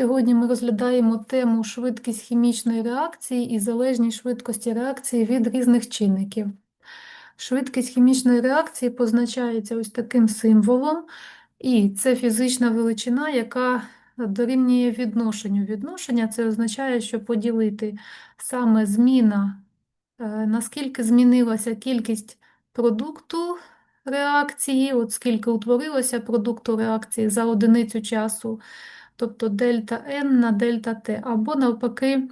Сьогодні ми розглядаємо тему швидкість хімічної реакції і залежність швидкості реакції від різних чинників. Швидкість хімічної реакції позначається ось таким символом, і це фізична величина, яка дорівнює відношенню. Відношення це означає, що поділити саме зміна, е, наскільки змінилася кількість продукту реакції, от скільки утворилося продукту реакції за одиницю часу тобто дельта N на дельта Т, або навпаки,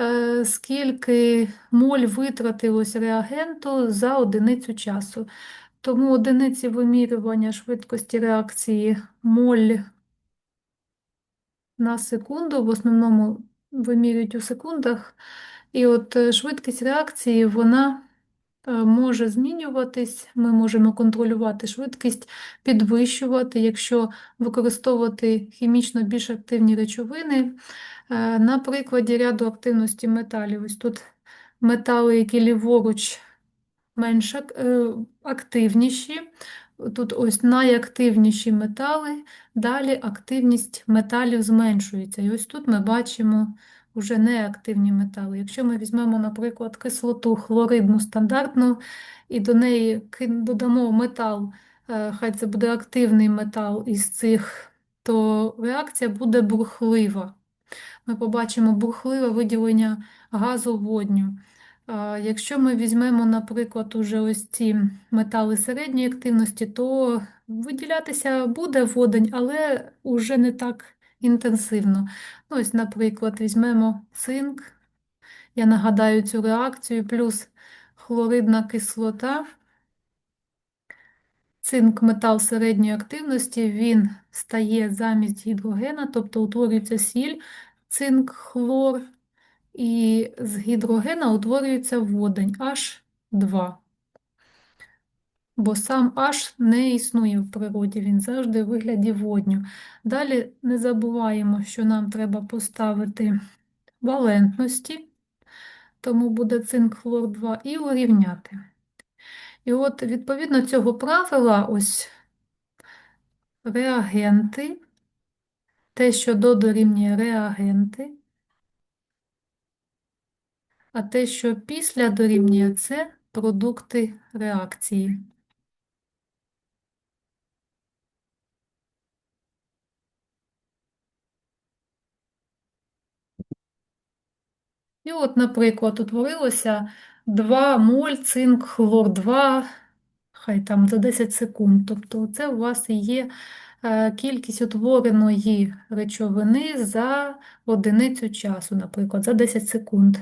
е, скільки моль витратилось реагенту за одиницю часу. Тому одиниці вимірювання швидкості реакції моль на секунду, в основному вимірюють у секундах. І от е, швидкість реакції, вона може змінюватись, ми можемо контролювати швидкість, підвищувати, якщо використовувати хімічно більш активні речовини. Е, на прикладі ряду активності металів. Ось тут метали, які ліворуч менш е, активніші. Тут ось найактивніші метали, далі активність металів зменшується. І ось тут ми бачимо вже неактивні метали. Якщо ми візьмемо, наприклад, кислоту хлоридну стандартну і до неї додамо метал, е, хай це буде активний метал із цих, то реакція буде бурхлива. Ми побачимо бурхливе виділення газу водню. Якщо ми візьмемо, наприклад, уже ось ці метали середньої активності, то виділятися буде водень, але вже не так інтенсивно. Ну, Ось, наприклад, візьмемо цинк, я нагадаю цю реакцію, плюс хлоридна кислота. Цинк метал середньої активності, він стає замість гідрогена, тобто утворюється сіль, цинк, хлор, і з гідрогена утворюється водень H2. Бо сам H не існує в природі, він завжди в вигляді водню. Далі не забуваємо, що нам треба поставити валентності, тому буде цинк хлор 2 і урівняти. І от, відповідно цього правила, ось реагенти, те, що до дорівнює реагенти, а те, що після дорівнює, це продукти реакції. І от, наприклад, утворилося 2 моль цинк хлор 2, хай там за 10 секунд. Тобто це у вас є е, кількість утвореної речовини за одиницю часу, наприклад, за 10 секунд.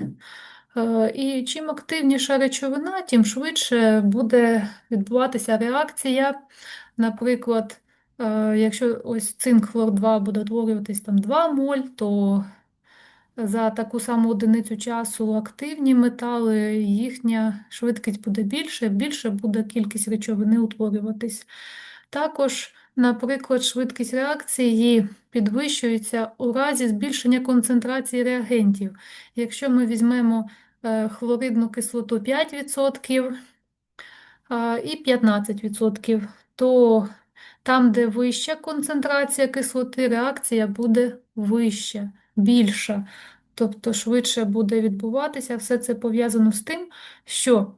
Е, і чим активніша речовина, тим швидше буде відбуватися реакція. Наприклад, е, якщо ось цинк хлор 2 буде утворюватись там 2 моль, то за таку саму одиницю часу активні метали, їхня швидкість буде більше, більше буде кількість речовини утворюватись. Також, наприклад, швидкість реакції підвищується у разі збільшення концентрації реагентів. Якщо ми візьмемо е, хлоридну кислоту 5% і 15%, то там, де вища концентрація кислоти, реакція буде вища більша, тобто швидше буде відбуватися. Все це пов'язано з тим, що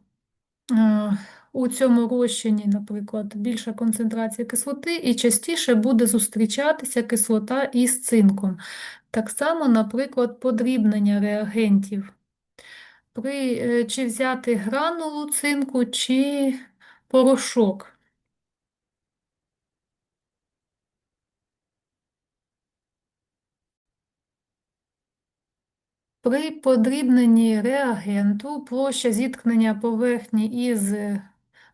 е, у цьому розчині, наприклад, більша концентрація кислоти, і частіше буде зустрічатися кислота із цинком. Так само, наприклад, подрібнення реагентів. При, е, Чи взяти гранулу цинку, чи порошок. При подрібненні реагенту площа зіткнення поверхні із,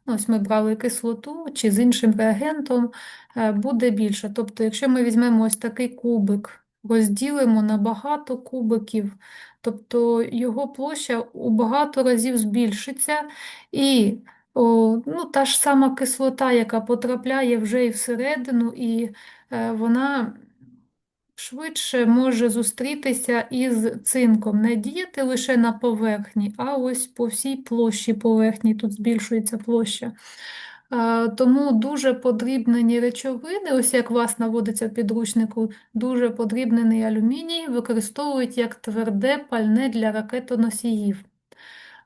ну, ось ми брали кислоту чи з іншим реагентом, е, буде більше. Тобто, якщо ми візьмемо ось такий кубик, розділимо на багато кубиків, тобто його площа у багато разів збільшиться, і о, ну, та ж сама кислота, яка потрапляє вже і всередину, і е, вона швидше може зустрітися із цинком, не діяти лише на поверхні, а ось по всій площі поверхні, тут збільшується площа. Тому дуже подрібнені речовини, ось як вас наводиться в підручнику, дуже подрібнений алюміній використовують як тверде пальне для ракетоносіїв.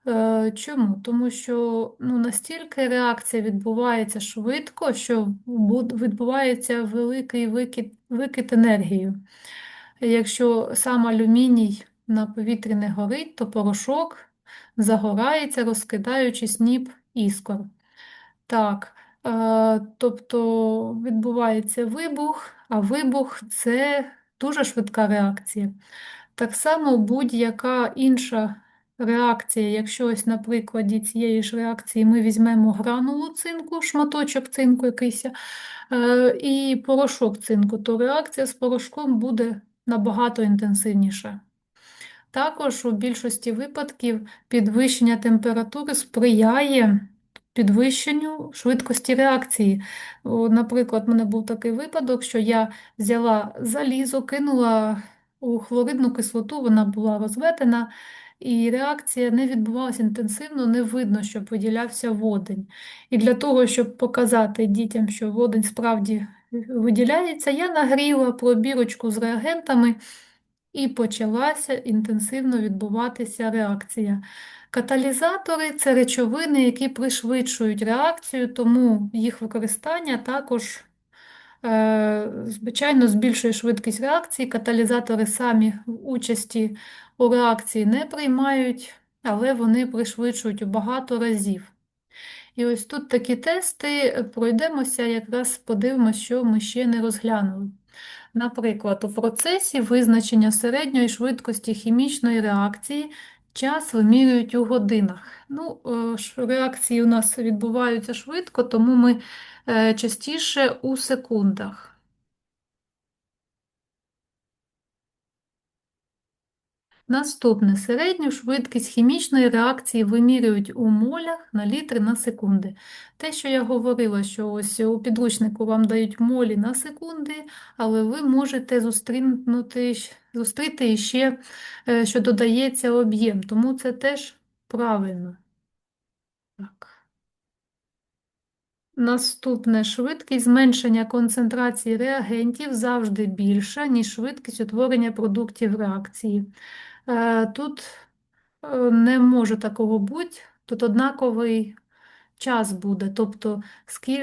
Е, Чому? Тому що ну, настільки реакція відбувається швидко, що відбувається великий викид, викид енергії. Якщо сам алюміній на повітрі не горить, то порошок загорається, розкидаючи сніп іскор. Так, е, тобто відбувається вибух, а вибух це дуже швидка реакція. Так само будь-яка інша реакція, якщо ось на прикладі цієї ж реакції ми візьмемо гранулу цинку, шматочок цинку якийсь, е, і порошок цинку, то реакція з порошком буде набагато інтенсивніша. Також у більшості випадків підвищення температури сприяє підвищенню швидкості реакції. Наприклад, в мене був такий випадок, що я взяла залізо, кинула у хлоридну кислоту, вона була розведена, і реакція не відбувалася інтенсивно, не видно, щоб виділявся водень. І для того, щоб показати дітям, що водень справді виділяється, я нагріла пробірочку з реагентами. І почалася інтенсивно відбуватися реакція. Каталізатори це речовини, які пришвидшують реакцію, тому їх використання також, звичайно, збільшує швидкість реакції. Каталізатори самі участі у реакції не приймають, але вони пришвидшують у багато разів. І ось тут такі тести пройдемося, якраз подивимося, що ми ще не розглянули. Наприклад, у процесі визначення середньої швидкості хімічної реакції час вимірюють у годинах. Ну, е, Реакції у нас відбуваються швидко, тому ми е, частіше у секундах. Наступне середню швидкість хімічної реакції вимірюють у молях на літри на секунди. Те, що я говорила, що ось у підручнику вам дають молі на секунди, але ви можете зустріти ще, е, що додається об'єм, тому це теж правильно. Так. Наступне швидкість зменшення концентрації реагентів завжди більша, ніж швидкість утворення продуктів реакції. Е, Тут е, не може такого бути, тут однаковий час буде. Тобто,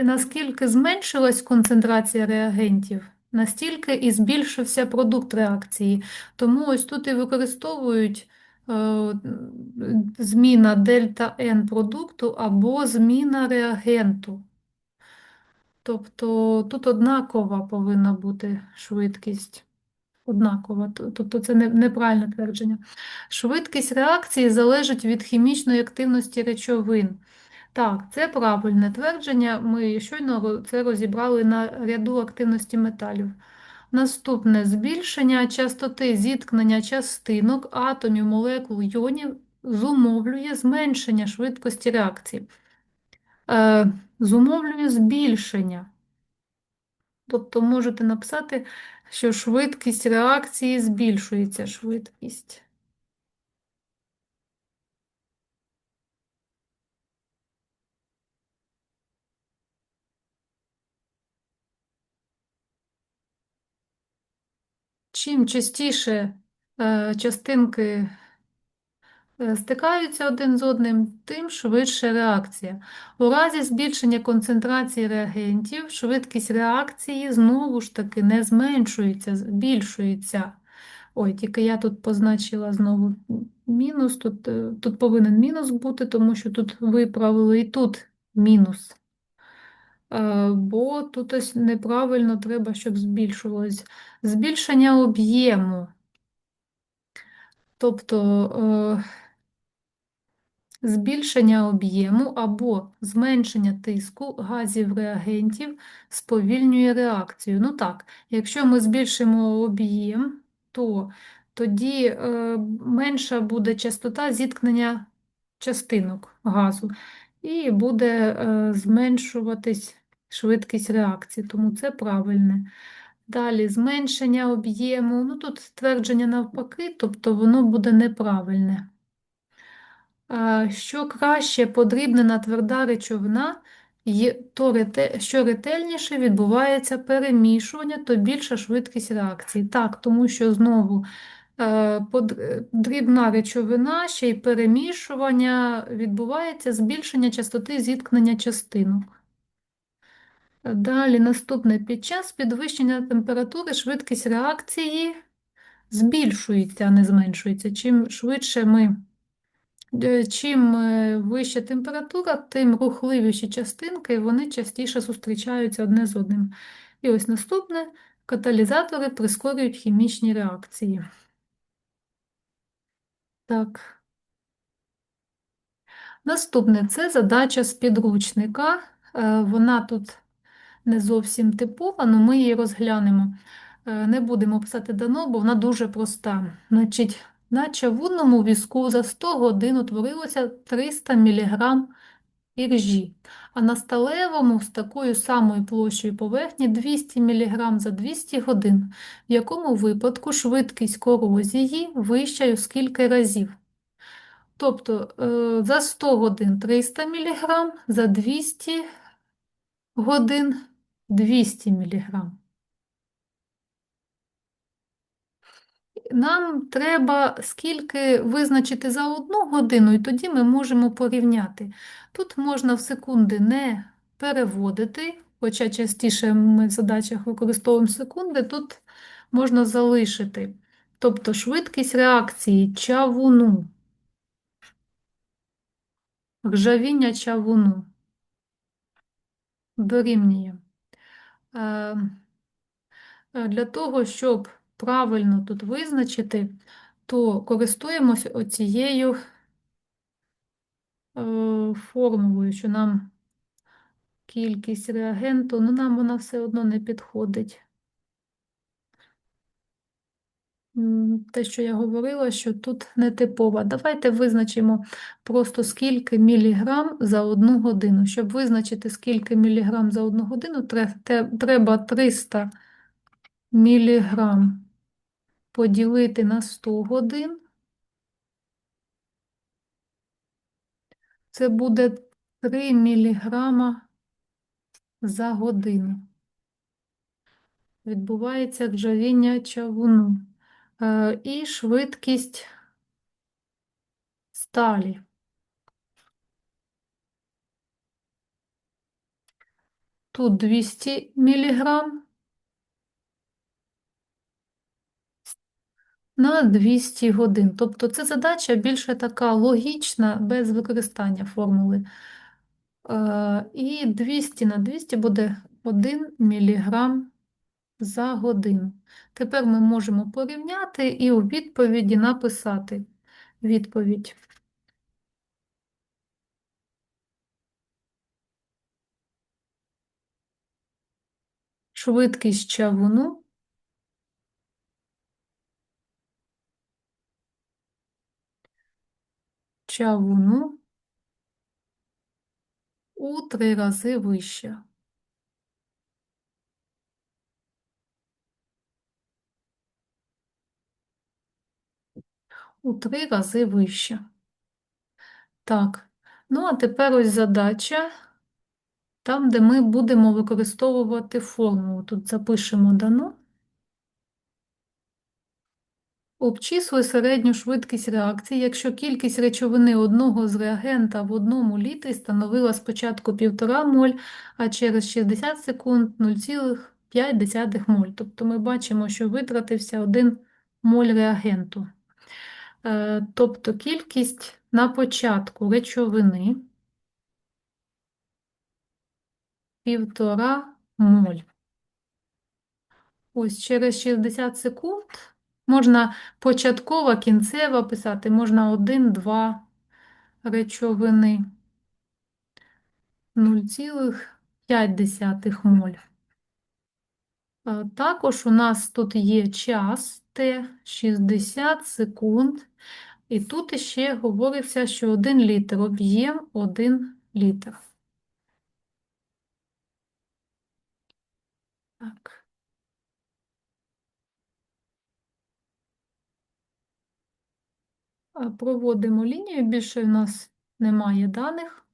наскільки зменшилась концентрація реагентів, настільки і збільшився продукт реакції. Тому ось тут і використовують е, зміна дельта N продукту або зміна реагенту. Тобто тут однакова повинна бути швидкість. Однакова, тобто це неправильне твердження. Швидкість реакції залежить від хімічної активності речовин. Так, це правильне твердження. Ми щойно це розібрали на ряду активності металів. Наступне збільшення частоти зіткнення частинок, атомів, молекул, йонів зумовлює зменшення швидкості реакції. Зумовлює збільшення. Тобто можете написати, що швидкість реакції збільшується швидкість. Чим частіше е, частинки стикаються один з одним, тим швидше реакція. У разі збільшення концентрації реагентів, швидкість реакції знову ж таки не зменшується, збільшується. Ой, тільки я тут позначила знову мінус, тут, е, тут повинен мінус бути, тому що тут виправили і тут мінус. Е, Бо тут ось неправильно треба, щоб збільшувалось. Збільшення об'єму. Тобто е, збільшення об'єму або зменшення тиску газів реагентів сповільнює реакцію. Ну так, якщо ми збільшимо об'єм, то тоді е, менша буде частота зіткнення частинок газу, і буде е, зменшуватись швидкість реакції, тому це правильне. Далі зменшення об'єму. Ну тут ствердження навпаки, тобто воно буде неправильне. Що краще подрібнена тверда речовина, то рете, що ретельніше відбувається перемішування, то більша швидкість реакції. Так, тому що знову е, дрібна речовина, ще й перемішування відбувається збільшення частоти зіткнення частинок. Далі наступне. Під час підвищення температури швидкість реакції збільшується, а не зменшується. Чим швидше ми, чим е, вища температура, тим рухливіші частинки вони частіше зустрічаються одне з одним. І ось наступне каталізатори прискорюють хімічні реакції. Так. Наступне це задача з підручника. Е, Вона тут не зовсім типова, але ми її розглянемо. Е, Не будемо писати дано, бо вона дуже проста. Значить, на чавунному візку за 100 годин утворилося 300 мг іржі, а на сталевому з такою самою площею поверхні 200 мг за 200 годин, в якому випадку швидкість корозії вища у скільки разів. Тобто е, за 100 годин 300 мг, за 200 годин 200 мг. Нам треба скільки визначити за одну годину, і тоді ми можемо порівняти. Тут можна в секунди не переводити, хоча частіше ми в задачах використовуємо секунди, тут можна залишити. Тобто швидкість реакції чавуну, ржавіння чавуну дорівнює. Е, Для того, щоб правильно тут визначити, то користуємось оцією е, формулою, що нам кількість реагенту, ну нам вона все одно не підходить. Те, що я говорила, що тут не типова. Давайте визначимо просто скільки міліграм за одну годину. Щоб визначити, скільки міліграм за одну годину, треба 300 міліграм поділити на 100 годин. Це буде 3 міліграма за годину. Відбувається ржавіння чавуну. Е, І швидкість сталі. Тут 200 міліграм на 200 годин. Тобто це задача більше така логічна, без використання формули. Е, І 200 на 200 буде 1 міліграм за годину. Тепер ми можемо порівняти і у відповіді написати відповідь. Швидкість чавуну чавуну у три рази вища. У три рази вища. Так, ну а тепер ось задача, там, де ми будемо використовувати формулу. Тут запишемо дано. Обчислюй середню швидкість реакції, якщо кількість речовини одного з реагента в одному літрі становила спочатку 1,5 моль, а через 60 секунд 0,5 моль. Тобто ми бачимо, що витратився 1 моль реагенту. Е, Тобто кількість на початку речовини 1,5 моль. Ось через 60 секунд можна початкова, кінцева писати, можна 1-2 речовини 0,5 моль. Також у нас тут є час Т 60 секунд. І тут ще говориться, що 1 літр, об'єм 1 літр. Так. Проводимо лінію, більше в нас немає даних.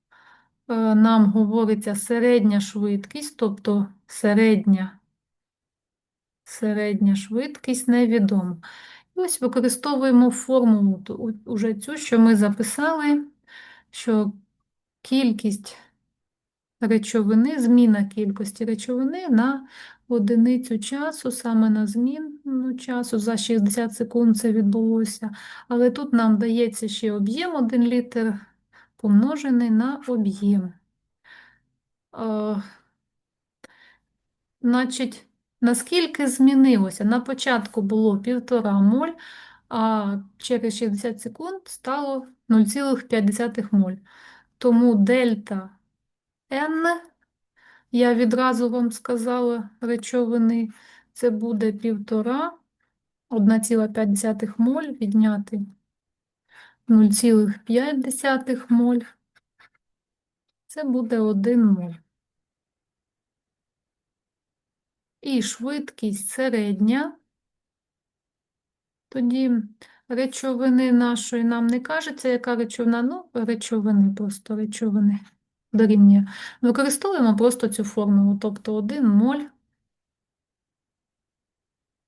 е, нам говориться середня швидкість, тобто середня, середня швидкість невідома. І ось використовуємо формулу уже цю, що ми записали, що кількість речовини, зміна кількості речовини на одиницю часу, саме на зміну часу, за 60 секунд це відбулося. Але тут нам дається ще об'єм 1 літр помножений на об'єм. Е, Значить, наскільки змінилося? На початку було 1,5 моль, а через 60 секунд стало 0,5 моль. Тому дельта N, я відразу вам сказала речовини, це буде 1,5, 1,5 моль відняти 0,5 моль. Це буде 1 моль. І швидкість середня. Тоді речовини нашої нам не кажеться, яка речовина, ну, речовини, просто речовини дорівнює. Використовуємо просто цю формулу, тобто 1 моль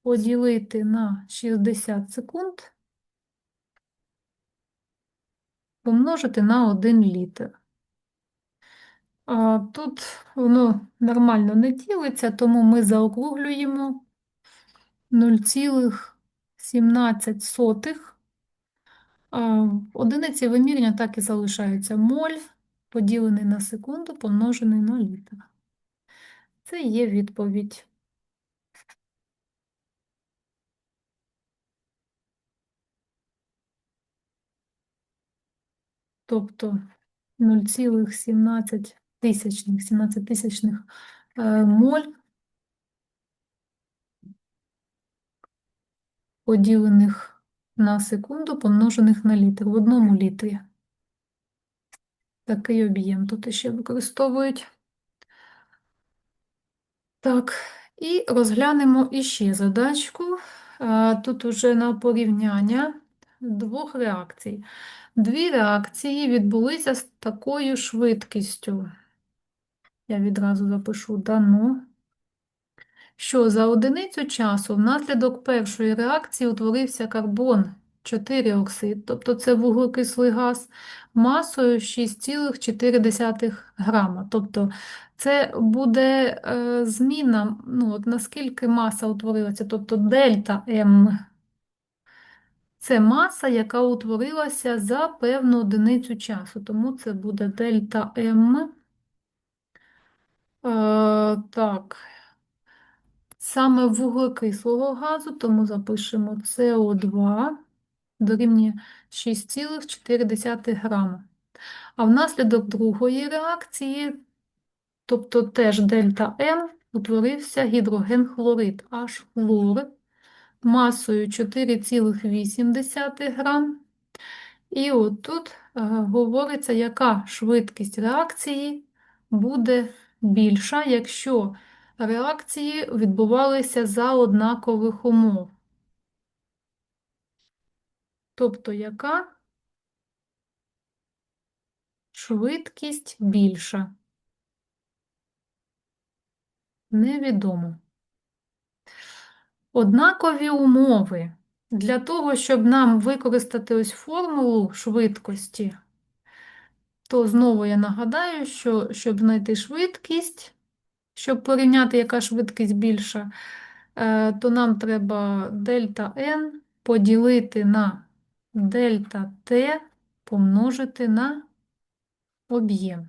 поділити на 60 секунд, помножити на 1 літр. А тут воно нормально не ділиться, тому ми заокруглюємо 0,17. А, Одиниці виміряння так і залишаються. Моль поділений на секунду, помножений на літр. Це є відповідь. Тобто 0,17 тисячних, 17 тисячних е, моль поділених на секунду, помножених на літр в одному літрі. Такий об'єм тут ще використовують. Так, і розглянемо іще задачку. Тут уже на порівняння двох реакцій. Дві реакції відбулися з такою швидкістю. Я відразу запишу дано, що за одиницю часу внаслідок першої реакції утворився карбон 4 оксид, тобто це вуглекислий газ, масою 6,4 грама. Тобто це буде е, зміна, ну, от наскільки маса утворилася, тобто дельта М. Це маса, яка утворилася за певну одиницю часу, тому це буде дельта М. Е, так, саме вуглекислого газу, тому запишемо СО2 дорівнює 6,4 грама. А внаслідок другої реакції, тобто теж дельта М, утворився гідрогенхлорид H-хлор масою 4,8 грам. І отут е, говориться, яка швидкість реакції буде більша, якщо реакції відбувалися за однакових умов. Тобто, яка швидкість більша? Невідомо. Однакові умови. Для того, щоб нам використати ось формулу швидкості, то знову я нагадаю, що щоб знайти швидкість, щоб порівняти, яка швидкість більша, е, то нам треба дельта n поділити на дельта t помножити на об'єм.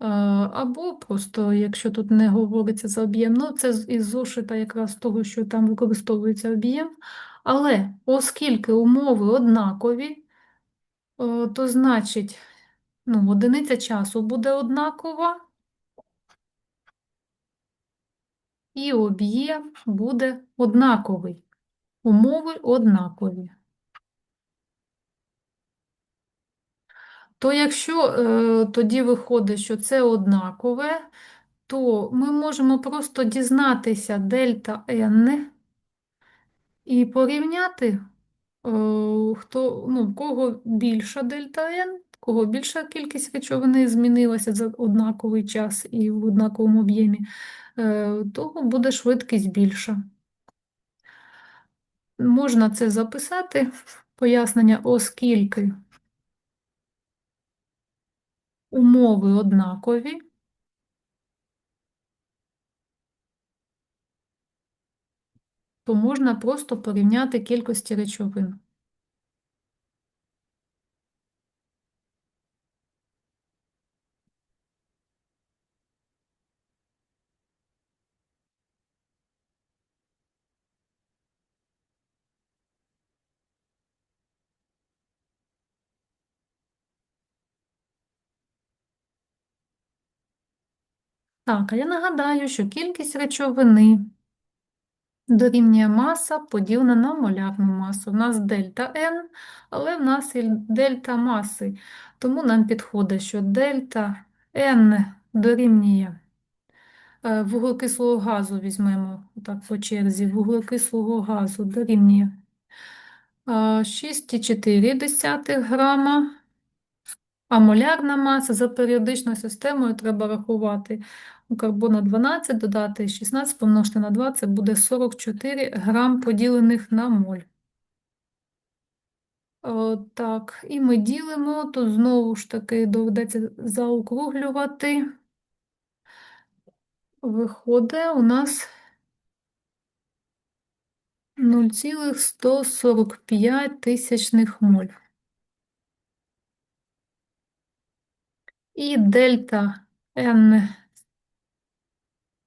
Е, Або просто, якщо тут не говориться за об'єм, ну це із зошита якраз того, що там використовується об'єм. Але оскільки умови однакові, е, то значить, ну, одиниця часу буде однакова, і об'єм буде однаковий. Умови однакові. То якщо е, тоді виходить, що це однакове, то ми можемо просто дізнатися дельта n і порівняти, е, хто, ну, кого більша дельта n, кого більша кількість речовини змінилася за однаковий час і в однаковому об'ємі, е, того буде швидкість більша. Можна це записати, пояснення, оскільки умови однакові, то можна просто порівняти кількості речовин. Так, а я нагадаю, що кількість речовини дорівнює маса поділена на молярну масу. У нас дельта N, але в нас і дельта маси. Тому нам підходить, що дельта N дорівнює е, вуглекислого газу візьмемо так по черзі, вуглекислого газу дорівнює е, 6,4 грама, а молярна маса за періодичною системою треба рахувати. У карбона 12 додати 16 помножити на 2, це буде 44 грам поділених на моль. О, так, і ми ділимо, то знову ж таки доведеться заокруглювати. Виходить у нас 0,145 тисячних моль. І дельта N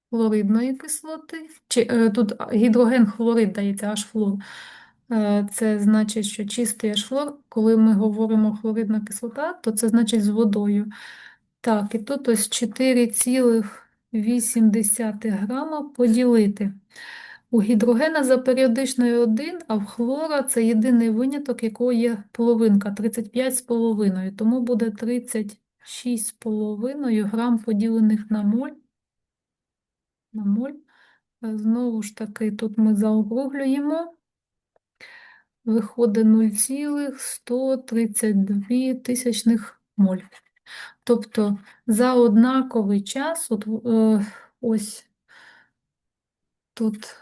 хлоридної кислоти, чи е, тут гідроген хлорид дається аж флор. Е, Це значить, що чистий аж флор, коли ми говоримо хлоридна кислота, то це значить з водою. Так, і тут ось 4,8 грама поділити. У гідрогена за періодичною 1, а в хлора це єдиний виняток, якого є половинка 35,5, тому буде 36,5 грам поділених на моль. На моль. Е, Знову ж таки, тут ми заокруглюємо. Виходить 0,132 тисячних моль. Тобто за однаковий час, от, е, ось тут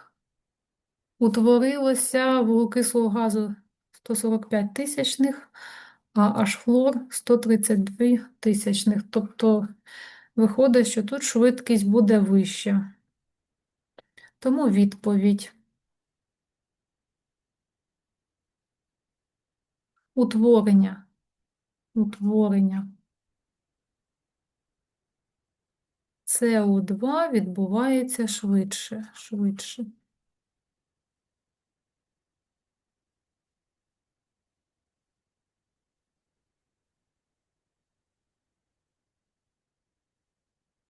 утворилося вуглекислого газу 145 тисячних, а аж флор 132 тисячних. Тобто виходить, що тут швидкість буде вища. Тому відповідь. Утворення. Утворення. СО2 відбувається швидше, швидше.